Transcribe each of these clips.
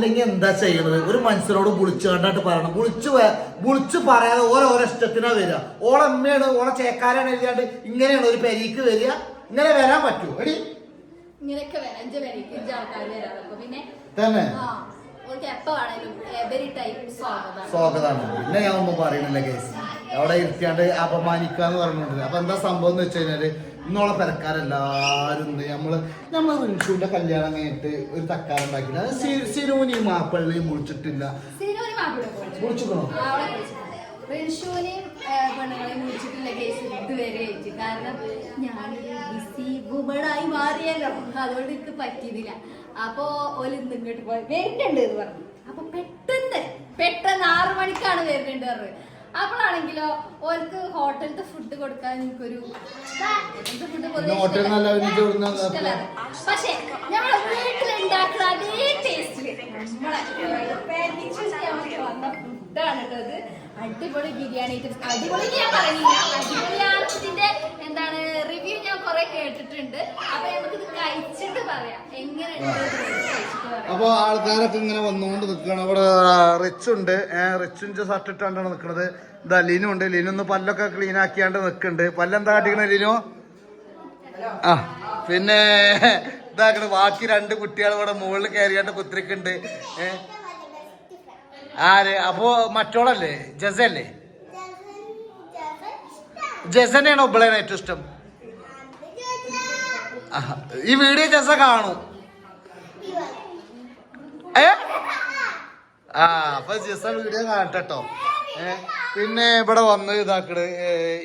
അല്ലെങ്കിൽ എന്താ ചെയ്യണത്? ഒരു മനുഷ്യനോട് വിളിച്ചു കണ്ടിട്ട് പറയണം. വിളിച്ചു വിളിച്ചു പറയാതെ ഓരോരോ ഇഷ്ടത്തിനാ വരിക. ഓളമ്മയാണ് ഓളെ ചേക്കാരാണ് എഴുതിയാണ്ട് ഇങ്ങനെയാണ് ഒരു പെരീക്ക് വരിക. ഇങ്ങനെ വരാൻ പറ്റുമോ എടി. തന്നെ? ആ ഓൾക്ക് എപ്പോ വേണേലും എവരി ടൈം സ്വാഗതം. സ്വാഗതമാണ്. പിന്നെ ഞാൻ ഒന്നും പറയുന്നില്ല കേസ്. അവിടെ ഇരുത്തിയാണ്ട് അപമാനിക്കാന്ന് പറഞ്ഞിട്ടുണ്ട് അപ്പൊ എന്താ സംഭവം എന്ന് വെച്ച് കഴിഞ്ഞാൽ ഇന്നോളെ പെരക്കാരെല്ലാരും ഉണ്ട്. നമ്മൾ നമ്മൾ റിൻഷുവിന്റെ കല്യാണം കഴിഞ്ഞിട്ട് ഒരു തക്കാരം ഉണ്ടാക്കില്ല അത് സിനോനി മാപ്പിള്ളി മുറിച്ചിട്ടില്ല. റിൻഷുവിനെയും പെണ്ണുങ്ങളെയും വിളിച്ചിട്ടുള്ള കേസ് ഇതുവരെ കാരണം ഞാനൊരു ബിസി മാറിയല്ലോ. അതുകൊണ്ട് എനിക്ക് പറ്റിയതില്ല. അപ്പോ ഓൽ ഇന്ന് ഇങ്ങോട്ട് പോയി. വരുന്നുണ്ട് എന്ന് പറഞ്ഞു. അപ്പൊ പെട്ടെന്ന് പെട്ടെന്ന് ആറു മണിക്കാണ് വരുന്നുണ്ട് പറഞ്ഞത് അപ്പോഴാണെങ്കിലോ ഓർക്ക് ഹോട്ടലിലത്തെ ഫുഡ് കൊടുക്കാൻ എനിക്കൊരു ഇഷ്ടമല്ല. പക്ഷേ നമ്മളെ വീട്ടിലുണ്ടാക്കുന്ന അതേ ടേസ്റ്റിൽ വന്ന ഫുഡാണ് കേട്ടോ. ഇത് അടിപൊളി ബിരിയാണി അടിപൊളി ഞാൻ പറഞ്ഞില്ല. അടിപൊളിയാണ് ഇതിന്റെ എന്താണ് കുറെ കേട്ടിട്ടുണ്ട്. അപ്പൊ നമുക്കിത് കഴിച്ചിട്ട് പറയാം. എങ്ങനെയുണ്ട് അപ്പൊ ആൾക്കാരൊക്കെ ഇങ്ങനെ വന്നുകൊണ്ട് നിൽക്കുകയാണ്. അവിടെ റിച്ച് ഉണ്ട്. റിച്ചിന്റെ ഷർട്ട് ഇട്ടാണ്ടാണ് നിൽക്കുന്നത്. ഇതാ ലിനു ഉണ്ട്. ലിനു ഒന്ന് പല്ലൊക്കെ ക്ലീൻ ആക്കിയാണ്ട് നിൽക്കുന്നുണ്ട്. പല്ലെന്താ കാട്ടിക്കണ ലിനു? ആ പിന്നെ ഇതാക്കണ ബാക്കി രണ്ട് കുട്ടികൾ ഇവിടെ മുകളിൽ കയറിയാണ്ട് കുത്തിരിക്കുന്നുണ്ട്. ഏഹ് ആര്? അപ്പോ മറ്റോളല്ലേ? ജസല്ലേ? ജസനെയാണോ ഇവളേനെ ഏറ്റവും ഇഷ്ടം. ഈ വീഡിയോ ജസ കാണും. ഏ? ആ അപ്പൊ ജസ വീഡിയോ കാണട്ടോ പിന്നെ ഇവിടെ വന്ന് ഇതാക്കട്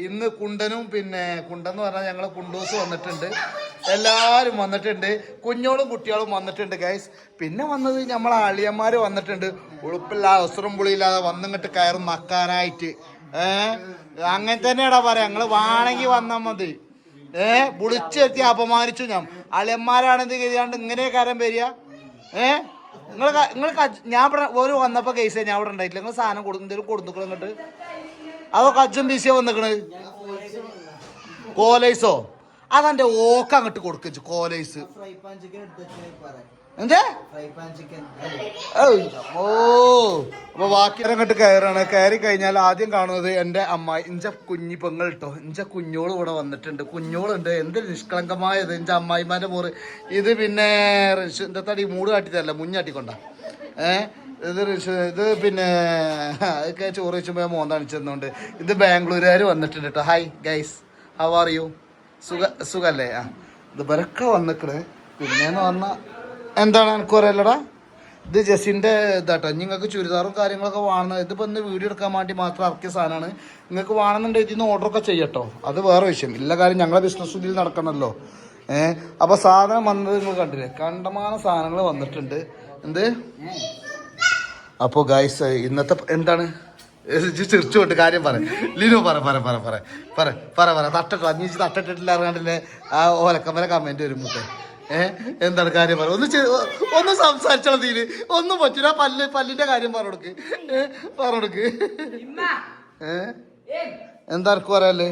ഇന്ന് കുണ്ടനും പിന്നെ കുണ്ടെന്ന് പറഞ്ഞാൽ ഞങ്ങൾ കുണ്ടൂസ് വന്നിട്ടുണ്ട്. എല്ലാവരും വന്നിട്ടുണ്ട്. കുഞ്ഞോളും കുട്ടികളും വന്നിട്ടുണ്ട് ഗൈസ് പിന്നെ വന്നത് നമ്മളെ അളിയന്മാര് വന്നിട്ടുണ്ട്. ഉളുപ്പില്ലാതെ അവസരം പുളിയില്ലാതെ വന്നിങ്ങോട്ട് കയറും മക്കാനായിട്ട് ഏഹ് അങ്ങനെ തന്നെയാടാ പറയാ. ഞങ്ങൾ വാണെങ്കിൽ വന്നാൽ മതി. ഏ വിളിച്ചെത്തി അപമാനിച്ചു ഞാൻ. അളിയന്മാരാണെന്ന് കരുതിയാണ്ട് ഇങ്ങനെ കാര്യം വരിക. ഏ നിങ്ങൾ നിങ്ങൾ ഞാൻ ഒരു വന്നപ്പോ കേസ് ഞാൻ അവിടെ ഉണ്ടായിട്ടില്ല. നിങ്ങൾ സാധനം കൊടുക്കും എന്തെങ്കിലും കൊടുത്തുക്കണം ഇങ്ങോട്ട്? അതോ കജ്ജും ബിസിയോ വന്നിക്കണ്? കോലൈസോ? അതെന്റെ ഓക്ക അങ്ങോട്ട് കൊടുക്കു കോലൈസ്. എന്തേ? ഓ അപ്പൊ ബാക്കി അങ്ങോട്ട് കയറാണ്. കയറി കഴിഞ്ഞാൽ ആദ്യം കാണുന്നത് എന്റെ അമ്മ ഇഞ്ച കുഞ്ഞി പെങ്ങൾ കേട്ടോ ഇഞ്ച കുഞ്ഞോൾ ഇവിടെ വന്നിട്ടുണ്ട്. കുഞ്ഞോളുണ്ട്. എന്ത് നിഷ്കളങ്കമായത്. ഇഞ്ച അമ്മായിമാന്റെ മോറ്. ഇത് പിന്നെ ഋഷിന്റെ തടി? മൂട് കാട്ടിത്തല്ല മുഞ്ഞാട്ടിക്കൊണ്ട ഏ? ഇത് ഇത് പിന്നെ അതൊക്കെ ചോറ് വെച്ചുമ്പോ മോൻ തണിച്ചെന്നുണ്ട് ഇത് ബാംഗ്ലൂരുകാർ വന്നിട്ടുണ്ട് കേട്ടോ hi guys how are you സുഖ സുഖല്ലേ? ആ. ഇത് ഇവരൊക്കെ വന്നിക്കണ്. പിന്നെന്ന് പറഞ്ഞാൽ എന്താണ് എനിക്ക് പറയല്ലടാ ഇത് ജസിന്റെ ഇതാട്ടോ. നിങ്ങൾക്ക് ചുരിദാറും കാര്യങ്ങളൊക്കെ വാങ്ങുന്നത് ഇതിപ്പോ ഇന്ന് വീഡിയോ എടുക്കാൻ വേണ്ടി മാത്രം ഇറക്കിയ സാധനമാണ്. നിങ്ങൾക്ക് വേണമെന്നുണ്ടെങ്കിൽ ഇതിന്ന് ഓർഡർ ഒക്കെ ചെയ്യട്ടോ. അത് വേറെ വിഷയം. ഇല്ല കാര്യം ഞങ്ങളെ ബിസിനസ് ഇതിൽ നടക്കണമല്ലോ ഏഹ് അപ്പൊ സാധനം വന്നത് നിങ്ങൾ കണ്ടില്ലേ? കണ്ടമാന സാധനങ്ങൾ വന്നിട്ടുണ്ട്. എന്ത്? അപ്പോ ഗൈസ് ഇന്നത്തെ എന്താണ്? ചിരിച്ചുകൊണ്ട് കാര്യം പറ. ലിനു പറ പറ പറ പറ. പറ പറ പറ. തട്ടോ അഞ്ഞി തട്ടിട്ടില്ല അറിയാണ്ടില്ലേ ആ ഓലക്കമ്മല കമന്റ് വരും മുട്ടേ ഏ? എന്താണ് കാര്യം പറ. ഒന്ന് ഒന്ന് സംസാരിച്ചാൽ തീര് ഒന്നും പറ്റൂല. പല്ല് പല്ലിന്റെ കാര്യം പറഞ്ഞോടുക്ക് പറഞ്ഞോടുക്ക് ഏഹ് എന്താർക്കും പറയാല്ലേ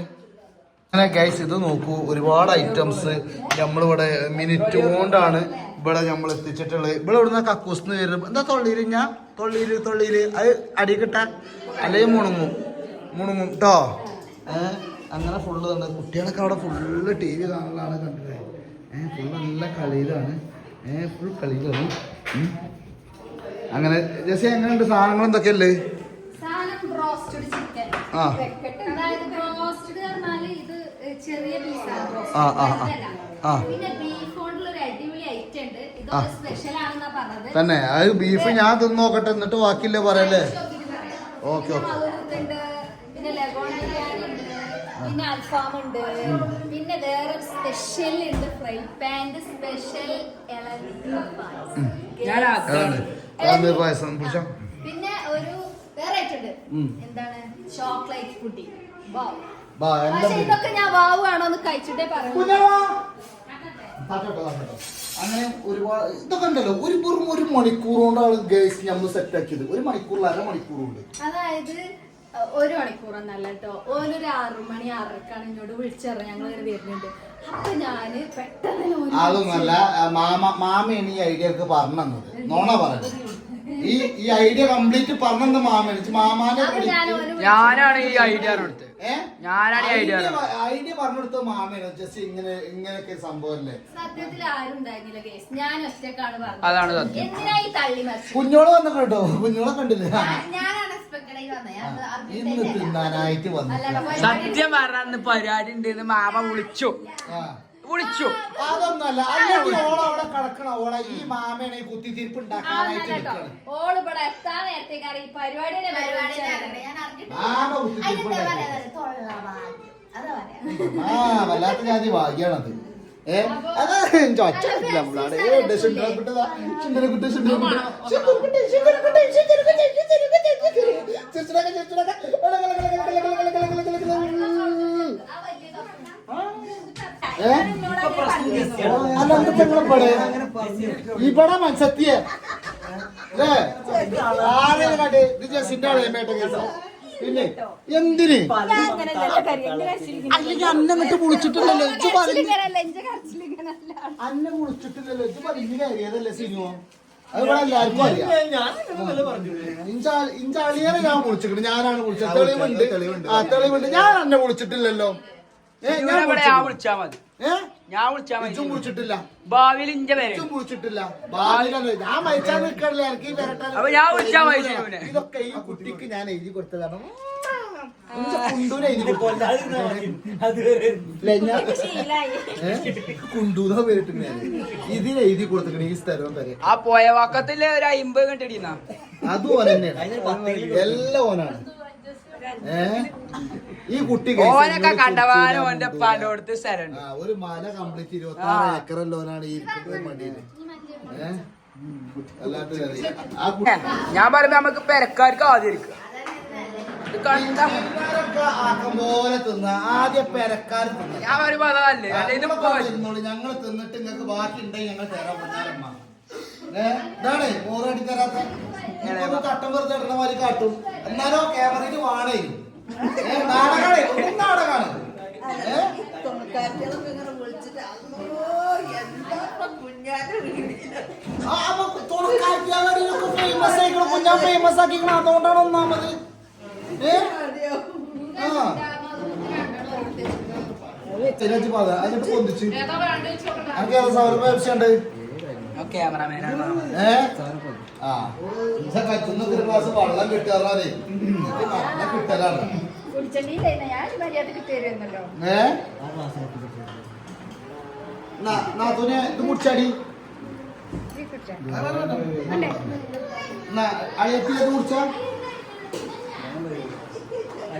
അങ്ങനെ ഗൈസ് ഇത് നോക്കൂ. ഒരുപാട് ഐറ്റംസ് നമ്മളിവിടെ മിനിറ്റ് കൊണ്ടാണ് ഇവിടെ നമ്മൾ എത്തിച്ചിട്ടുള്ളത്. ഇവിടെ ഇവിടുന്ന് കക്കൂസ്ന്ന് വരുന്നത് എന്താ തൊള്ളിയിൽ ഞാൻ തൊള്ളിയിൽ തൊള്ളിയിൽ. അത് അടി കിട്ടാ? അല്ലെങ്കിൽ മുണുങ്ങും. മുണുങ്ങും കേട്ടോ ഏഹ് അങ്ങനെ ഫുള്ള് തന്നെ കുട്ടികളൊക്കെ അവിടെ ഫുള്ള് ടി വി കാണലാണ് കണ്ടത്. ഫുൾ നല്ല കളിയിലാണ്. ഫുൾ കളിയിലാണ്. അങ്ങനെ ജസ്റ്റ് എങ്ങനെയുണ്ട്? സാധനങ്ങൾ എന്തൊക്കെയല്ലേ ആ. ചെറിയ ആ, ആ, ആ. തന്നെ. അത് ബീഫ് ഞാൻ തിന്നോക്കട്ടെ എന്നിട്ട് ബാക്കിയില്ലേ പറയല്ലേ. Okay, okay. പിന്നെ അൽഫാം ഉണ്ട് പിന്നെ വേറെ സ്പെഷ്യൽ ഉണ്ട് ഫ്രൈ പാന്റെ സ്പെഷ്യൽ ഇളനീർ പായസം. പിന്നെ ഒരു വേറെ ഉം. എന്താണ്? ചോക്ലേറ്റ് പുഡി വാവ് ബാ എല്ലാം പക്ഷെ ഇതൊക്കെ ഞാൻ വാവ് എന്ന് കഴിച്ചിട്ടേ പറയൂ. അങ്ങനെ ഒരുപാട് ഇതൊക്കെ ഉണ്ടല്ലോ. ഒരു വെറും ഒരു മണിക്കൂർ കൊണ്ടാണ് ഗേസ് നമ്മൾ സെറ്റ് ആക്കിയത്. ഒരു മണിക്കൂറിൽ അരമണിക്കൂർ കൊണ്ട് അതായത് ഒരു മണിക്കൂറൊന്നല്ല കേട്ടോ. ഓനൊരു ആറു മണി ആറരക്കാണ് എന്നോട് വിളിച്ചറിയാം ഞങ്ങൾ ഇങ്ങനെ വരുന്നുണ്ട്. അപ്പൊ ഞാൻ പെട്ടെന്ന് ആ, മാമ മാമയാണ് ഈ ഐഡിയ ഒക്കെ പറഞ്ഞു തന്നത്. നോണ പറഞ്ഞു. ഈ ഈ ഐഡിയ കംപ്ലീറ്റ് പറഞ്ഞത് മാമൻ മാമാനെ ഞാനാണ് ഈ ഐഡിയ കൊടുത്തത്. ഞാനാണ് ഈ ഐഡിയ ഐഡിയ പറഞ്ഞെടുത്ത മാമേനോ ജസ്റ്റ് ഇങ്ങനെ ഇങ്ങനെയൊക്കെ സംഭവം അല്ലേ? സത്യത്തിൽ ആരും ഉണ്ടായിരുന്നില്ല കേസ് ഞാൻ ഒറ്റക്കാണ് പറഞ്ഞത്. അതാണ് സത്യം. എന്തിനാ ഈ തള്ളി മറിച്ചു കുഞ്ഞോൾ വന്നു കേട്ടോ കുഞ്ഞോളെ കണ്ടില്ലേ? ഞാൻ അൺഎക്സ്പെക്ടഡ് ഇന്ന് തിന്നാനായിട്ട് വന്നു സത്യം പറഞ്ഞ പരിപാടി ഉണ്ട് മാമ വിളിച്ചു ആ. വിളിച്ചു അതൊന്നല്ല അവിടെ കിടക്കണ ഓളെ ഈ മാമേനെ ഈ കുത്തിത്തിരിപ്പ് ആ, ഉണ്ടാക്കാനായിട്ട് വല്ലാത്ത ജാതി ഭാഗ്യാണത് ഏ ചിരിച്ചിടക്ക ചിരിച്ചിടക്ക. അല്ല എന്താ പെങ്ങളെ ഇവിടെ മത്സത്യ ആരെയും കണ്ട് ഇത് ജസിന്റെ അളയമേട്ട കേസോ പിന്നെ എന്തിന്? അല്ലെങ്കിൽ അന്ന എന്നിട്ട് വിളിച്ചിട്ടില്ലല്ലോ ഇജ്ജ് പറഞ്ഞു അന്നെ വിളിച്ചിട്ടില്ലല്ലോ ഇജ്ജ് പറഞ്ഞു കയറിയതല്ലേ സിനിമ? അത് ഇവിടെ എല്ലാവർക്കും അറിയാം. ഇഞ്ചാ- ഇഞ്ചാളിയെ ഞാൻ വിളിച്ചിട്ട് ഞാനാണ് വിളിച്ചത്. തെളിവുണ്ട്. ആ തെളിവുണ്ട്. ഞാൻ അന്നെ വിളിച്ചിട്ടില്ലല്ലോ. ഞാൻ. വിളിച്ചാ മതി. ഞാൻ വിളിച്ചാ മതി. വിളിച്ചിട്ടില്ല. ഭാവിയിൽ ഇഞ്ച പേര് വിളിച്ചിട്ടില്ല. ഞാൻ മരിച്ചാൽ നിൽക്കണില്ല എനിക്ക്. ഇതൊക്കെ ഈ കുട്ടിക്ക് ഞാൻ എഴുതി കൊടുത്തതാണ്. കുണ്ടൂന്ന പേരിട്ട് ഞാൻ ഇതിന് എഴുതി കൊടുത്തിക്കണ ഈ സ്ഥലവും വരെ ആ പോയ വാക്കത്തിൽ ഒരു അയിമ്പത് കണ്ടിടിയുന്ന അതും ഓൻ തന്നെയാണ് എല്ലാം ഓനാണ്. ഏ? ഈ കുട്ടി ഓനൊക്കെ കണ്ടവാനും ഓന്റെ സ്ഥലമുണ്ട്. ആ, ഒരു മല കംപ്ലീറ്റ് ഇരുപത്തി ആറ് ഏക്കർ ലോനാണ് ഈ ഇരിക്കുന്നത് മടിയിൽ ഏഹ് ഞാൻ പറയുമ്പോ നമുക്ക് പെരക്കാർക്ക് ആദ്യം ഇരിക്കുക പോലെ തിന്ന ആദ്യം പെരക്കാർ. ഞങ്ങൾ തിന്നിട്ട് നിങ്ങൾക്ക് ബാക്കി ഉണ്ടെങ്കിൽ ഞങ്ങൾ തരാം ഇതാണ് മോറടി തരാത്ത. തട്ടം വെറുതെ ഇടുന്ന മാതിരി കാട്ടും. എന്നാലോ ക്യാമറയിൽ വാണേ നാടകാണ് ഒന്നും famous ആയിക്കണ്. കുഞ്ഞാൻ famous ആക്കിക്കണ്. അതുകൊണ്ടാണ് ഒന്നാമത് ചെല്ലാച്ചി പാത. അതിട്ട് പൊന്തിച്ച്. അനക്ക് ഏതാ സൗര പേപ്സി ഉണ്ട്? ആ ക്യാമറമാനാണ് മാമ. ഏ? ആ. ഇജ്ജ കച്ചുന്നൊക്കെ ഒരു ഗ്ലാസ് വെള്ളം കിട്ടാറേ നല്ല കിട്ടലാണ്. നാത്തൂനെ ഇത് മുടിച്ചാടി അളിയത്തി ഇത് മുടിച്ചാ പിന്നെ അളിയന്റെ പെണ്ണുങ്ങൾ പിന്നെ- ന- ന- അനക്ക് വെള്ളം പറഞ്ഞത് സാധനം വേണ്ട സാധനം വേണോ അത് പറഞ്ഞാലേ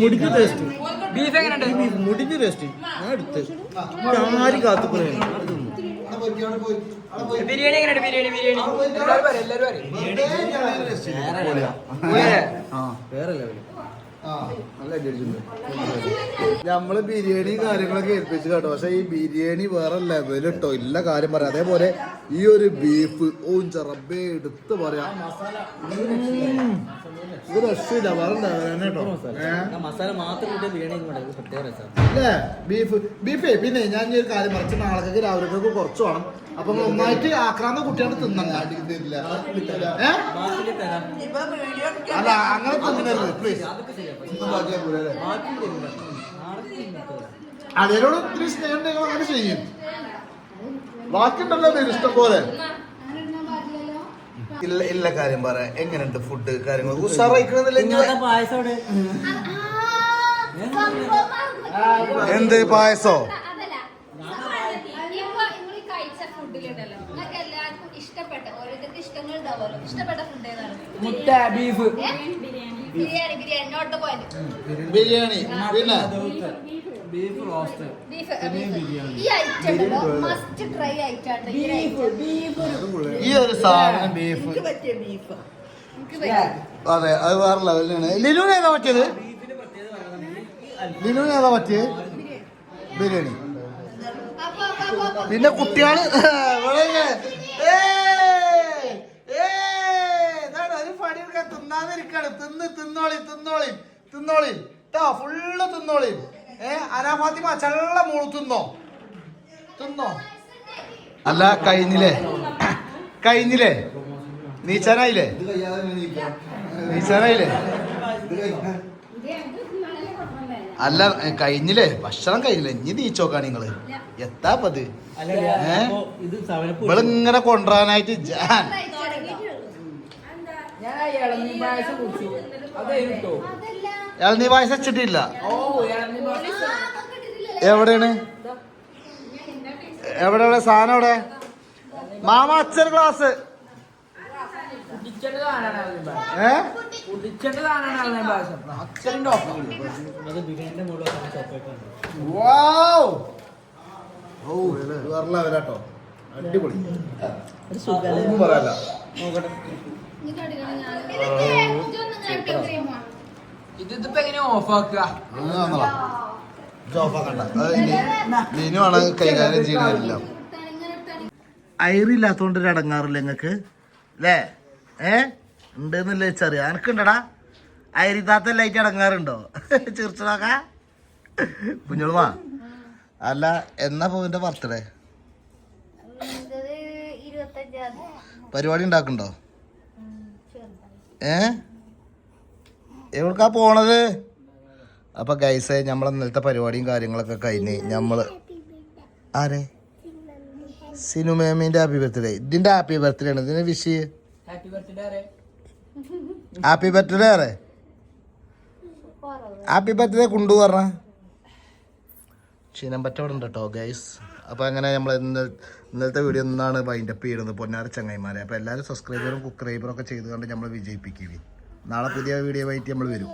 മുടിക്ക് ടേസ്റ്റ് ബീഫ് എങ്ങനെയുണ്ട്? മുടിക്ക് ടേസ്റ്റ് ഞാൻ എടുത്ത്. ആര് കാത്തുക്കുറേ ബിരിയാണി എങ്ങനെയുണ്ട്? ബിരിയാണി ബിരിയാണി. എല്ലാവരും എല്ലാവരും വേറെ ലെവൽ നമ്മൾ ബിരിയാണി കാര്യങ്ങളൊക്കെ ഏൽപ്പിച്ചു കേട്ടോ. പക്ഷെ ഈ ബിരിയാണി വേറെ ലെവൽ കേട്ടോ ഇല്ല കാര്യം പറയാം. അതേപോലെ ഈ ഒരു ബീഫ് ഓ ചെറബേ എടുത്ത് പറയാം. ഇത് രക്ഷയില്ല വേറെ കേട്ടോ. അല്ലേ? ബീഫ് ബീഫേ പിന്നെ ഞാൻ ഈ ഒരു കാര്യം മറിച്ച് നാളേക്ക് രാവിലെ കുറച്ച് വേണം. അപ്പൊ ഒന്നായിട്ട് ആക്രാന്ത കുട്ടിയാണ് തിന്നണ്ട അല്ല അങ്ങനെ തിന്നരുത് പ്ലീസ് അതിനോട് ഒത്തിരി സ്നേഹം ഉണ്ടെങ്കിൽ അങ്ങനെ ചെയ്യും. ബാക്കിയുണ്ടല്ലോ ഇതിന് ഇഷ്ടം പോലെ. ഇല്ല ഇല്ല കാര്യം പറ. എങ്ങനെയുണ്ട് ഫുഡ് കാര്യങ്ങൾ എന്ത് പായസോ അതല്ല. ഇപ്പൊ നിങ്ങൾ ഫുഡിലുണ്ടല്ലോ നിങ്ങൾക്ക് എല്ലാവർക്കും ഇഷ്ടപ്പെട്ട ഓരോരുത്തർക്ക് ഇഷ്ടങ്ങൾ ഉണ്ടാവുമല്ലോ. ഇഷ്ടപ്പെട്ട ഫുഡ് ഏതാണ്? മുട്ട beef? Biryani biryani. Note point biryani. പിന്നെ? Beef roast. ബീഫ് ഈ ഐറ്റം മസ്റ്റ് ട്രൈ ഈ ഈ ഒരു സാധനം ബീഫ്. അതെ അത് വേറെ ലെവലാണ് ലിനുവിന് ഏതാ പറ്റിയത്? ലിനുവിന് ഏതാ പറ്റിയത്? ബിരിയാണി. പിന്നെ കുട്ടികൾ ഇവിടെ ഇങ്ങനെ, ഏയ് കാത്തിക്കാണ് തിന്ന് തിന്നോളി തിന്നോളി തിന്നോളി. കേട്ടോ ഫുള്ള് തിന്നോളി. ഏ അനാഫാത്തിമ ചള്ള മോൾ തിന്നോ? തിന്നോ? അല്ല കഴിഞ്ഞില്ലേ? കഴിഞ്ഞില്ലേ? നീച്ചാനായില്ലേ? നീച്ചാനായില്ലേ? അല്ല കഴിഞ്ഞില്ലേ? ഭക്ഷണം കഴിഞ്ഞില്ലേ? ഇനി നീച്ചോക്കാണ് നിങ്ങൾ. എത്താപ്പത്? ഏഹ് ഇവളിങ്ങനെ കൊണ്ടുവരാനായിട്ട് ഞാൻ ഇളനീ പായസം കുടിച്ചു അതായിരുന്നു അതല്ല ഇളനീ പായസം വെച്ചിട്ടില്ല? ഓ ഇളനീ പായസം എവിടെയാണ്? എവിടെ എവിടെ? സാധനം എവിടെ? മാമ അച്ഛൻ ക്ലാസ്. അടിപൊളി. ഒന്നും പറയാല്ല ഇതിപ്പോ എങ്ങനെ ഓഫ് ആക്കുക കൈകാര്യം ഒരു അടങ്ങാറില്ല നിങ്ങക്ക് അല്ലേ ഏ? ഉണ്ടെന്നല്ലേ ചെറിയ എനക്കുണ്ടടാ ലൈറ്റ് അടങ്ങാറുണ്ടോ? ചിരിച്ചതാക്ക കുഞ്ഞോളുമാ അല്ല എന്നാ പോവിന്റെ ബർത്ത്ഡേ ഇരുപത്തഞ്ചാം തീയതി. പരിപാടി ഉണ്ടാക്കണ്ടോ. ഏ? എവിടക്കാ പോണത്? അപ്പൊ ഗൈസ് നമ്മളെ ഇന്നലത്തെ പരിപാടിയും കാര്യങ്ങളൊക്കെ കഴിഞ്ഞ് നമ്മൾ ആരെ? സിനുമേമിന്റെ ഹാപ്പി ബർത്ത്ഡേ ഇതിന്റെ ഹാപ്പി ബർത്ത്ഡേ ആണ്. ഇതിന് വിഷ്? ഹാപ്പി ബർത്ത്ഡേ അറേ ഹാപ്പി ബർത്ത്ഡേ ആരെ? ഹാപ്പി ബർത്ത്ഡേ കുണ്ടു പറഞ്ഞ. ക്ഷീണം പറ്റവിടെ ഉണ്ട് കേട്ടോ ഗൈസ് അപ്പൊ അങ്ങനെ നമ്മൾ ഇന്ന് ഇന്നലത്തെ വീഡിയോ ഒന്നാണ് വൈൻഡപ്പ് ചെയ്യുന്നത് പൊന്നാര ചങ്ങായിമാരെ. അപ്പോൾ എല്ലാവരും സബ്സ്ക്രൈബറും കുക്രൈബറും ഒക്കെ ചെയ്തുകൊണ്ട് നമ്മൾ വിജയിപ്പിക്കുകയും. നാളെ പുതിയ വീഡിയോ ആയിട്ട് നമ്മൾ വരും.